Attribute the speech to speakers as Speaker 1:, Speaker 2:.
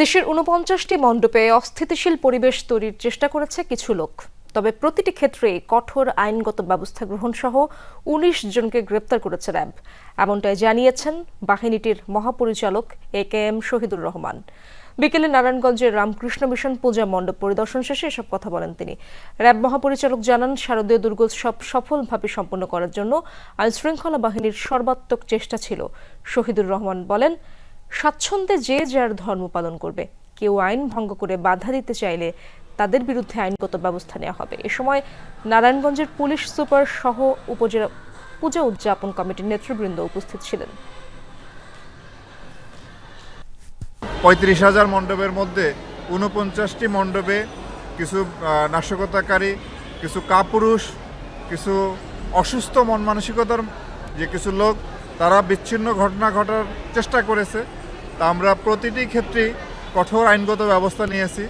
Speaker 1: দেশের উনপঞ্চাশটি মণ্ডপে অস্থিতিশীল পরিবেশ তৈরির চেষ্টা করেছে কিছু লোক। তবে প্রতিটি ক্ষেত্রে কঠোর আইনগত ব্যবস্থা গ্রহণ সহ উনিশ জনকে গ্রেপ্তার করেছে র্যাব। এমনটাই জানিয়েছেন বাহিনীটির মহাপরিচালক A K M Shahidur Rahman. বিকেলে নারায়ণগঞ্জের রামকৃষ্ণ মিশন পূজা মণ্ডপ পরিদর্শন শেষে এসব কথা বলেন তিনি। র্যাব মহাপরিচালক জানান, শারদীয় দুর্গোৎসব সফলভাবে সম্পন্ন করার জন্য আইন শৃঙ্খলা বাহিনীর সর্বাত্মক চেষ্টা ছিল, শহীদুর রহমান বলেন। স্বাচ্ছন্দ্যে যে যার ধর্ম পালন করবে। কেউ আইন ভঙ্গ করে বাধা দিতে চাইলে তাদের বিরুদ্ধে আইনগত ব্যবস্থা নেওয়া হবে। এ সময় নারায়ণগঞ্জের পুলিশ সুপার সহ উপজেলা পূজা উদযাপন কমিটির নেতৃবৃন্দ উপস্থিত ছিলেন।
Speaker 2: পঁয়ত্রিশ হাজার মণ্ডপের মধ্যে ঊনপঞ্চাশটি মণ্ডপে কিছু নাশকতাকারী, কিছু কাপুরুষ, কিছু অসুস্থ মন মানসিকতার যে কিছু লোক, তারা বিচ্ছিন্ন ঘটনা ঘটার চেষ্টা করেছে। তা আমরা প্রতিটি ক্ষেত্রেই কঠোর আইনগত ব্যবস্থা নিয়েছি।